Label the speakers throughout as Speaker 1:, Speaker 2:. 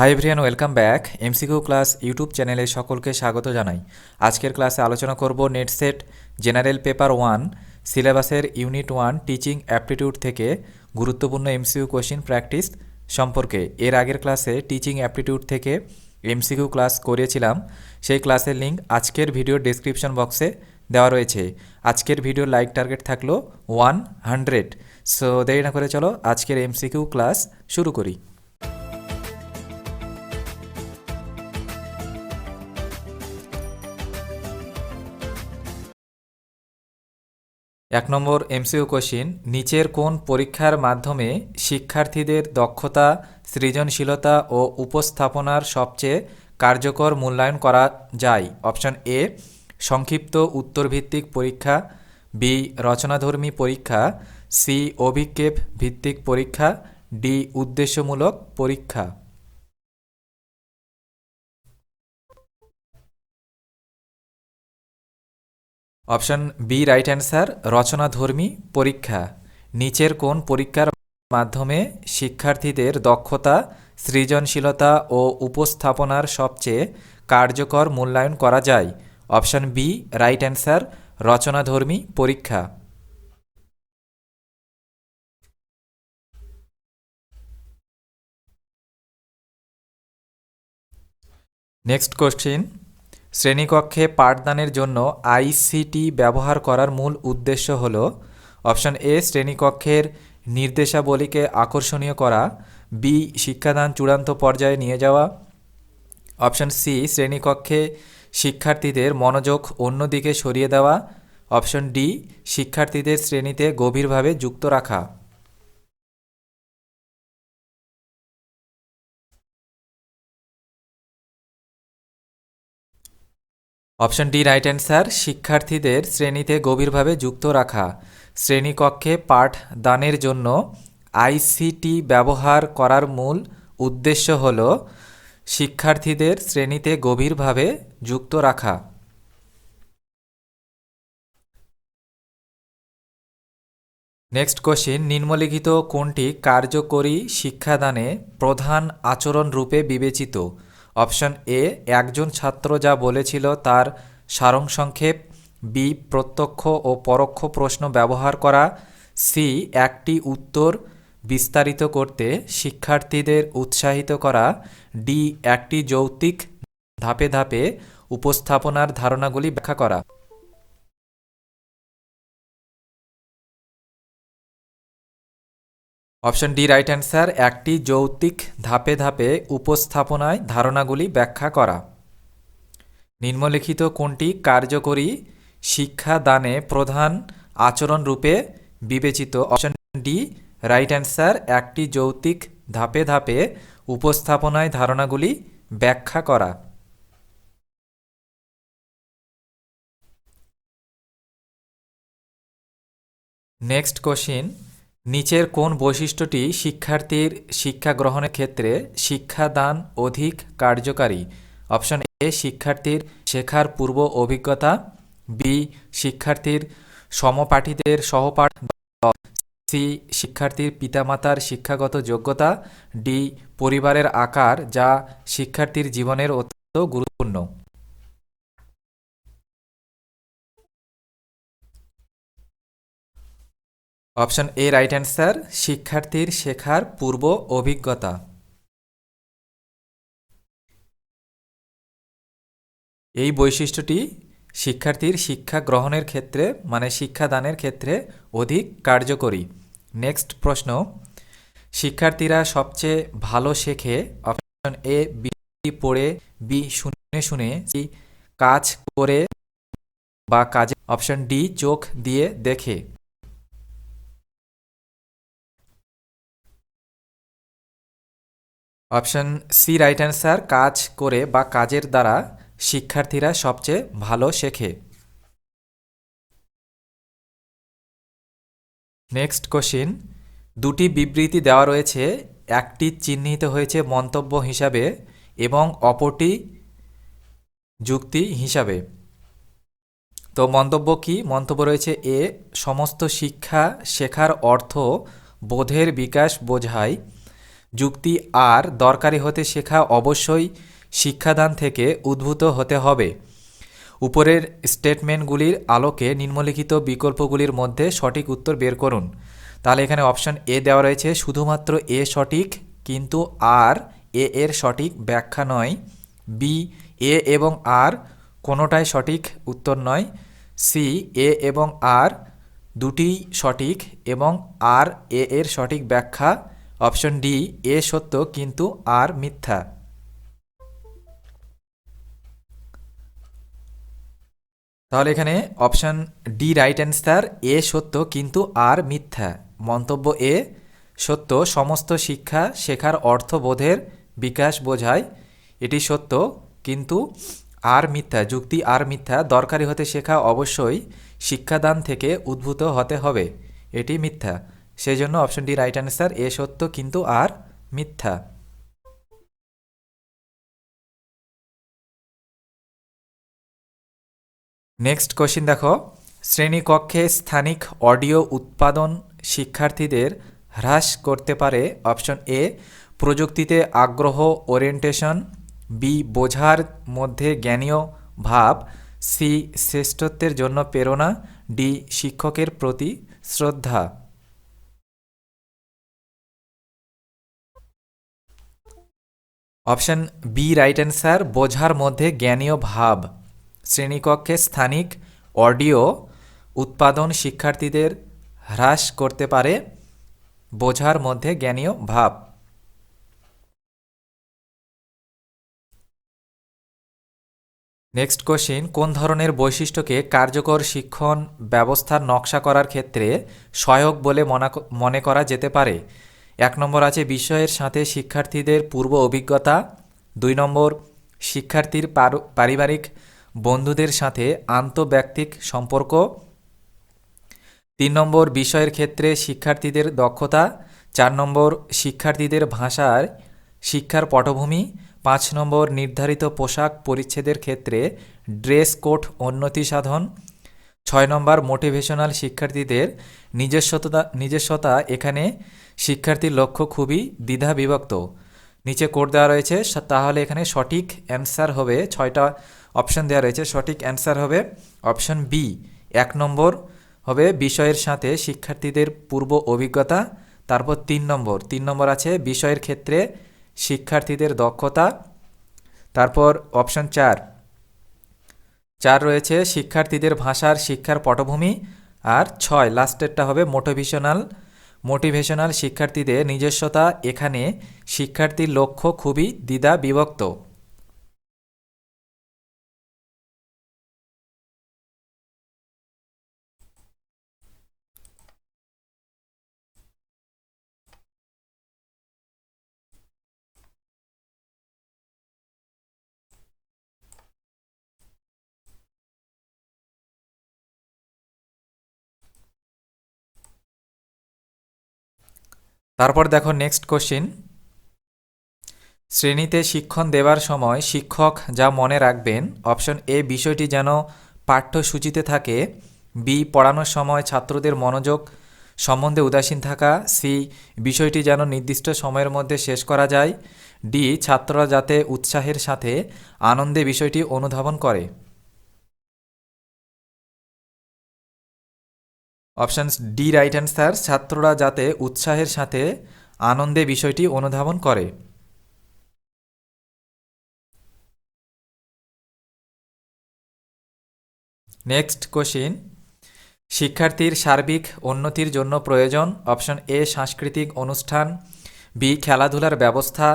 Speaker 1: Hi everyone welcome back MCQ class YouTube চ্যানেলে সকলকে স্বাগত জানাই। আজকের ক্লাসে আলোচনা করব NET SET general paper one সিলেবাসের ইউনিট ওয়ান টিচিং অ্যাপটিটিউড থেকে গুরুত্বপূর্ণ এমসিকিউ কোশ্চিন প্র্যাকটিস সম্পর্কে। এর আগের ক্লাসে টিচিং অ্যাপটিটিউড থেকে এমসিকিউ ক্লাস করিয়েছিলাম। সেই ক্লাসের লিঙ্ক আজকের ভিডিওর ডেসক্রিপশন বক্সে দেওয়া রয়েছে। আজকের ভিডিওর লাইক টার্গেট থাকল ওয়ান হান্ড্রেড সো দেরি না করে চলো আজকের এমসিকিউ ক্লাস শুরু করি। এক নম্বর এমসিউ কোশ্চিন, নিচের কোন পরীক্ষার মাধ্যমে শিক্ষার্থীদের দক্ষতা, সৃজনশীলতা ও উপস্থাপনার সবচেয়ে কার্যকর মূল্যায়ন করা যায়? অপশন এ, সংক্ষিপ্ত উত্তরভিত্তিক পরীক্ষা, বি, রচনাধর্মী পরীক্ষা, সি, অভিক্ষেপ ভিত্তিক পরীক্ষা, ডি, উদ্দেশ্যমূলক পরীক্ষা। অপশন বি রাইট অ্যান্সার রচনাধর্মী, পরীক্ষা। নিচের কোন পরীক্ষার মাধ্যমে শিক্ষার্থীদের দক্ষতা, সৃজনশীলতা ও উপস্থাপনার সবচেয়ে কার্যকর মূল্যায়ন করা যায়? অপশন বি রাইট অ্যান্সার রচনাধর্মী, পরীক্ষা। নেক্সট কোশ্চিন শ্রেণীকক্ষে পাঠদানের জন্য আইসিটি ব্যবহার করার মূল উদ্দেশ্য হল, অপশন এ, শ্রেণীকক্ষের নির্দেশাবলীকে আকর্ষণীয় করা, বি, শিক্ষাদান চূড়ান্ত পর্যায়ে নিয়ে যাওয়া। অপশন সি, শ্রেণীকক্ষে শিক্ষার্থীদের মনোযোগ অন্যদিকে সরিয়ে দেওয়া। অপশন ডি, শিক্ষার্থীদের শ্রেণীতে গভীরভাবে যুক্ত রাখা। অপশন ডি রাইট অ্যান্সার শিক্ষার্থীদের শ্রেণীতে গভীরভাবে যুক্ত রাখা। শ্রেণীকক্ষে পাঠ দানের জন্য আইসিটি ব্যবহার করার মূল উদ্দেশ্য হল শিক্ষার্থীদের শ্রেণীতে গভীরভাবে যুক্ত রাখা। নেক্সট কোশ্চিন নিম্নলিখিত কোনটি কার্যকরী শিক্ষাদানে প্রধান আচরণ রূপে বিবেচিত? অপশন এ, একজন ছাত্র যা বলেছিল তার সারংসংক্ষেপ, বি, প্রত্যক্ষ ও পরোক্ষ প্রশ্ন ব্যবহার করা, সি, একটি উত্তর বিস্তারিত করতে শিক্ষার্থীদের উৎসাহিত করা, ডি, একটি যৌক্তিক ধাপে ধাপে উপস্থাপনার ধারণাগুলি ব্যাখ্যা করা। অপশন ডি রাইট অ্যান্সার একটি যৌক্তিক ধাপে ধাপে উপস্থাপনায় ধারণাগুলি ব্যাখ্যা করা। নিম্নলিখিত কোনটি কার্যকরী শিক্ষাদানে প্রধান আচরণ রূপে বিবেচিত? অপশন ডি রাইট অ্যান্সার একটি যৌক্তিক ধাপে ধাপে উপস্থাপনায় ধারণাগুলি ব্যাখ্যা করা। নেক্সট কোশ্চিন নিচের কোন বৈশিষ্ট্যটি শিক্ষার্থীর শিক্ষা গ্রহণের ক্ষেত্রে শিক্ষাদান অধিক কার্যকারী? অপশন এ, শিক্ষার্থীর শেখার পূর্ব অভিজ্ঞতা। বি, শিক্ষার্থীর সমপাঠীদের সহপাঠ। সি, শিক্ষার্থীর পিতামাতার শিক্ষাগত যোগ্যতা। ডি, পরিবারের আকার, যা শিক্ষার্থীর জীবনের অত্যন্ত গুরুত্বপূর্ণ। অপশন এ রাইট অ্যান্সার শিক্ষার্থীর শেখার পূর্ব অভিজ্ঞতা। এই বৈশিষ্ট্যটি শিক্ষার্থীর শিক্ষা গ্রহণের ক্ষেত্রে মানে শিক্ষাদানের ক্ষেত্রে অধিক কার্যকরী। নেক্সট প্রশ্ন, শিক্ষার্থীরা সবচেয়ে ভালো শেখে অপশন এ, বি পড়ে, বি, শুনে শুনে, সি, কাজ করে বা কাজে, অপশন ডি, চোখ দিয়ে দেখে। অপশন সি রাইট অ্যান্সার কাজ করে বা কাজের দ্বারা শিক্ষার্থীরা সবচেয়ে ভালো শেখে। নেক্সট কোশ্চিন দুটি বিবৃতি দেওয়া রয়েছে, একটি চিহ্নিত হয়েছে মন্তব্য হিসাবে এবং অপরটি যুক্তি হিসাবে। তো মন্তব্য কি? মন্তব্য রয়েছে এ, সমস্ত শিক্ষা শেখার অর্থ বোধের বিকাশ বোঝায়। যুক্তি আর দরকারি হতে শেখা অবশ্যই শিক্ষাদান থেকে উদ্ভূত হতে হবে। উপরের স্টেটমেন্টগুলির আলোকে নিম্নলিখিত বিকল্পগুলির মধ্যে সঠিক উত্তর বের করুন। তাহলে এখানে অপশন এ দেওয়া রয়েছে, শুধুমাত্র এ সঠিক কিন্তু আর এ এর সঠিক ব্যাখ্যা নয়, বি এ এবং আর কোনোটাই সঠিক উত্তর নয়, সি এ এবং আর দুটিই সঠিক এবং আর এ এর সঠিক ব্যাখ্যা অপশন ডি, এ সত্য কিন্তু আর মিথ্যা। তাহলে এখানে option D right answer A সত্য কিন্তু আর মিথ্যা। মন্তব্য এ, সত্য সমস্ত শিক্ষা শেখার অর্থবোধের বিকাশ বোঝায়। এটি সত্য কিন্তু আর মিথ্যা, যুক্তি আর মিথ্যা দরকারি হতে শেখা অবশ্যই শিক্ষাদান থেকে উদ্ভূত হতে হবে। এটি মিথ্যা। সেই জন্য option D right answer A সত্য কিন্তু আর মিথ্যা। নেক্সট কোশ্চিন দেখো, শ্রেণীকক্ষে স্থানিক অডিও উৎপাদন শিক্ষার্থীদের হ্রাস করতে পারে অপশন এ প্রযুক্তিতে আগ্রহ ওরিয়েন্টেশন বি বোঝার মধ্যে জ্ঞানীয় ভাব সি শ্রেষ্ঠত্বের জন্য প্রেরণা ডি শিক্ষকের প্রতি শ্রদ্ধা। অপশন বি রাইট অ্যান্সার বোঝার মধ্যে জ্ঞানীয় ভাব। শ্রেণীকক্ষে স্থানিক অডিও উৎপাদন শিক্ষার্থীদের হ্রাস করতে পারে, বোঝার মধ্যে জ্ঞানীয় ভাব। নেক্সট কোশ্চিন কোন ধরনের বৈশিষ্ট্যকে কার্যকর শিক্ষণ ব্যবস্থার নকশা করার ক্ষেত্রে সহায়ক বলে মনা- মনে করা যেতে পারে? এক নম্বর আছে, বিষয়ের সাথে শিক্ষার্থীদের পূর্ব অভিজ্ঞতা। দুই নম্বর, শিক্ষার্থীর পারিবারিক বন্ধুদের সাথে আন্তব্যক্তিক সম্পর্ক। তিন নম্বর, বিষয়ের ক্ষেত্রে শিক্ষার্থীদের দক্ষতা। চার নম্বর, শিক্ষার্থীদের ভাষার শিক্ষার পটভূমি। পাঁচ নম্বর, নির্ধারিত পোশাক পরিচ্ছেদের ক্ষেত্রে ড্রেস কোড উন্নতি সাধন। ছয় নম্বর মোটিভেশনাল শিক্ষার্থীদের নিজস্বতা নিজস্বতা এখানে শিক্ষার্থীর লক্ষ্য খুবই দ্বিধা বিভক্ত নিচে কোড দেওয়া রয়েছে তাহলে এখানে সঠিক অ্যান্সার হবে ছয়টা অপশন দেওয়া রয়েছে। সঠিক অ্যান্সার হবে অপশন বি। এক নম্বর হবে বিষয়ের সাথে শিক্ষার্থীদের পূর্ব অভিজ্ঞতা, তারপর তিন নম্বর। তিন নম্বর আছে বিষয়ের ক্ষেত্রে শিক্ষার্থীদের দক্ষতা, তারপর অপশন চার। চার রয়েছে শিক্ষার্থীদের ভাষার শিক্ষার পটভূমি আর ছয় লাস্টেরটা হবে মোটিভেশনাল মোটিভেশনাল শিক্ষার্থীদের নিজস্বতা এখানে শিক্ষার্থীর লক্ষ্য খুবই দ্বিধা বিভক্ত তারপর দেখো নেক্সট কোশ্চিন শ্রেণীতে শিক্ষণ দেওয়ার সময় শিক্ষক যা মনে রাখবেন অপশন এ বিষয়টি যেন পাঠ্যসূচিতে থাকে বি পড়ানোর সময় ছাত্রদের মনোযোগ সম্বন্ধে উদাসীন থাকা সি বিষয়টি যেন নির্দিষ্ট সময়ের মধ্যে শেষ করা যায় ডি ছাত্ররা যাতে উৎসাহের সাথে আনন্দে বিষয়টি অনুধাবন করে। অপশন ডি রাইট অ্যান্সার, ছাত্ররা যাতে উৎসাহের সাথে আনন্দে বিষয়টি অনুধাবন করে। নেক্সট কোশ্চিন, শিক্ষার্থীর সার্বিক উন্নতির জন্য প্রয়োজন অপশন এ, সাংস্কৃতিক অনুষ্ঠান, বি, খেলাধুলার ব্যবস্থা,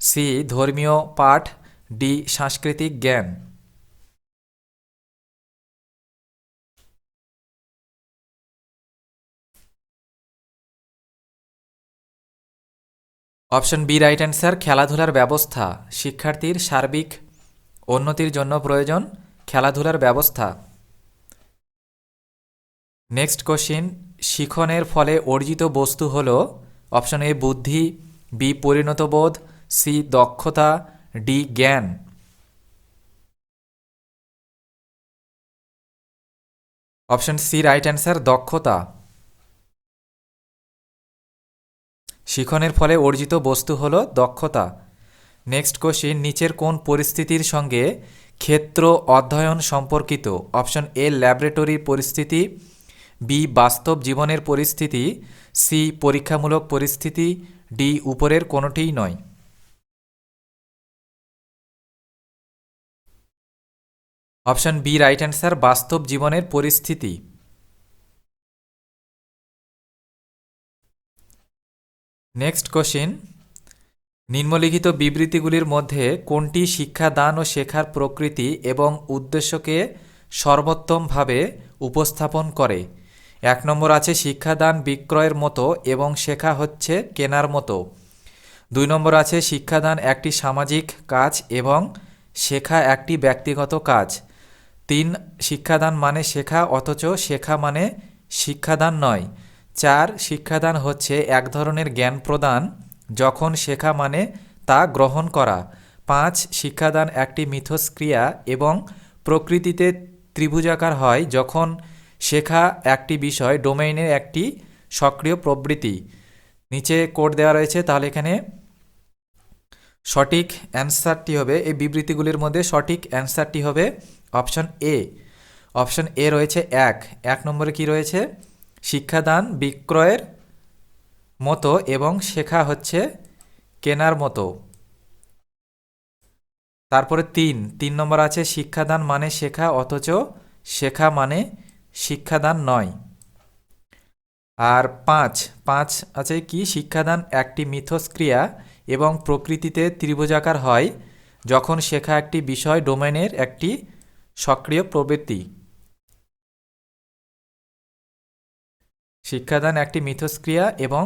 Speaker 1: সি, ধর্মীয় পাঠ, ডি, সাংস্কৃতিক জ্ঞান। অপশন বি রাইট অ্যান্সার, খেলাধুলার ব্যবস্থা। শিক্ষার্থীর সার্বিক উন্নতির জন্য প্রয়োজন খেলাধুলার ব্যবস্থা। নেক্সট কোশ্চিন, শিখনের ফলে অর্জিত বস্তু হল অপশন এ, বুদ্ধি, বি, পরিণত বোধ, সি, দক্ষতা, ডি, জ্ঞান। অপশন সি রাইট অ্যান্সার, দক্ষতা। শিখনের ফলে অর্জিত বস্তু হল দক্ষতা। নেক্সট কোশ্চিন নিচের কোন পরিস্থিতির সঙ্গে ক্ষেত্র অধ্যয়ন সম্পর্কিত? অপশন এ ল্যাবরেটরি পরিস্থিতি। বি বাস্তব জীবনের পরিস্থিতি। সি পরীক্ষামূলক পরিস্থিতি। ডি উপরের কোনোটিই নয়। অপশন বি রাইট অ্যান্সার বাস্তব জীবনের পরিস্থিতি। নেক্সট কোশ্চিন নিম্নলিখিত বিবৃতিগুলির মধ্যে কোনটি শিক্ষাদান ও শেখার প্রকৃতি এবং উদ্দেশ্যকে সর্বোত্তমভাবে উপস্থাপন করে? এক নম্বর আছে শিক্ষাদান বিক্রয়ের মতো এবং শেখা হচ্ছে কেনার মতো। দুই নম্বর আছে শিক্ষাদান একটি সামাজিক কাজ এবং শেখা একটি ব্যক্তিগত কাজ। তিন, শিক্ষাদান মানে শেখা, অথচ শেখা মানে শিক্ষাদান নয়। চার শিক্ষাদান হচ্ছে এক ধরনের জ্ঞান প্রদান, যখন শেখা মানে তা গ্রহণ করা। পাঁচ শিক্ষাদান একটি মিথস্ক্রিয়া এবং প্রকৃতিতে ত্রিভুজাকার হয়, যখন শেখা একটি বিষয় ডোমেইনের একটি সক্রিয় প্রবৃত্তি। নিচে কোড দেওয়া রয়েছে, তাহলে এখানে সঠিক অ্যান্সারটি হবে, এই বিবৃতিগুলির মধ্যে সঠিক অ্যান্সারটি হবে অপশন এ। অপশন এ রয়েছে এক। এক নম্বরে কি রয়েছে? শিক্ষাদান বিক্রয়ের মতো এবং শেখা হচ্ছে কেনার মতো। তারপরে তিন তিন নম্বর আছে শিক্ষাদান মানে শেখা, অথচ শেখা মানে শিক্ষাদান নয়। আর পাঁচ পাঁচ আছে কি? শিক্ষাদান একটি মিথস্ক্রিয়া এবং প্রকৃতিতে ত্রিভুজাকার হয়, যখন শেখা একটি বিষয়, ডোমেনের একটি সক্রিয় প্রবৃত্তি। শিক্ষাদান একটি মিথস্ক্রিয়া এবং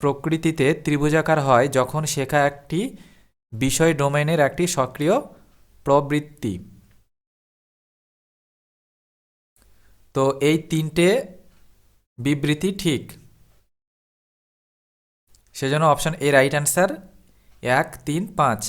Speaker 1: প্রকৃতিতে ত্রিভুজাকার হয় যখন শেখা একটি বিষয় ডোমেনের একটি সক্রিয় প্রবৃত্তি। তো এই তিনটে বিবৃতি ঠিক। সেজন্য অপশন এ রাইট অ্যান্সার এক, তিন, পাঁচ।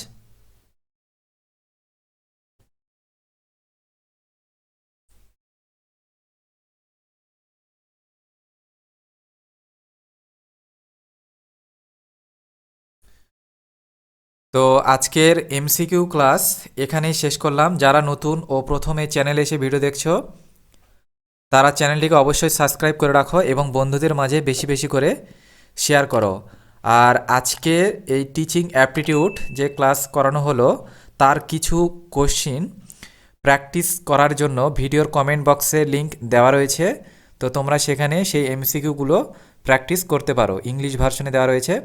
Speaker 1: তো আজকের এমসিকিউ ক্লাস এখানেই শেষ করলাম। যারা নতুন ও প্রথমে চ্যানেলে এসে ভিডিও দেখছ, তারা চ্যানেলটিকে অবশ্যই সাবস্ক্রাইব করে রাখো এবং বন্ধুদের মাঝে বেশি বেশি করে শেয়ার করো। আর আজকে এই টিচিং অ্যাপটিটিউড যে ক্লাস করানো হলো, তার কিছু কোশ্চিন প্র্যাকটিস করার জন্য ভিডিওর কমেন্ট বক্সে লিংক দেওয়া রয়েছে। তো তোমরা সেখানে সেই এমসিকিউগুলো প্র্যাকটিস করতে পারো। ইংলিশ ভার্সনে দেওয়া রয়েছে।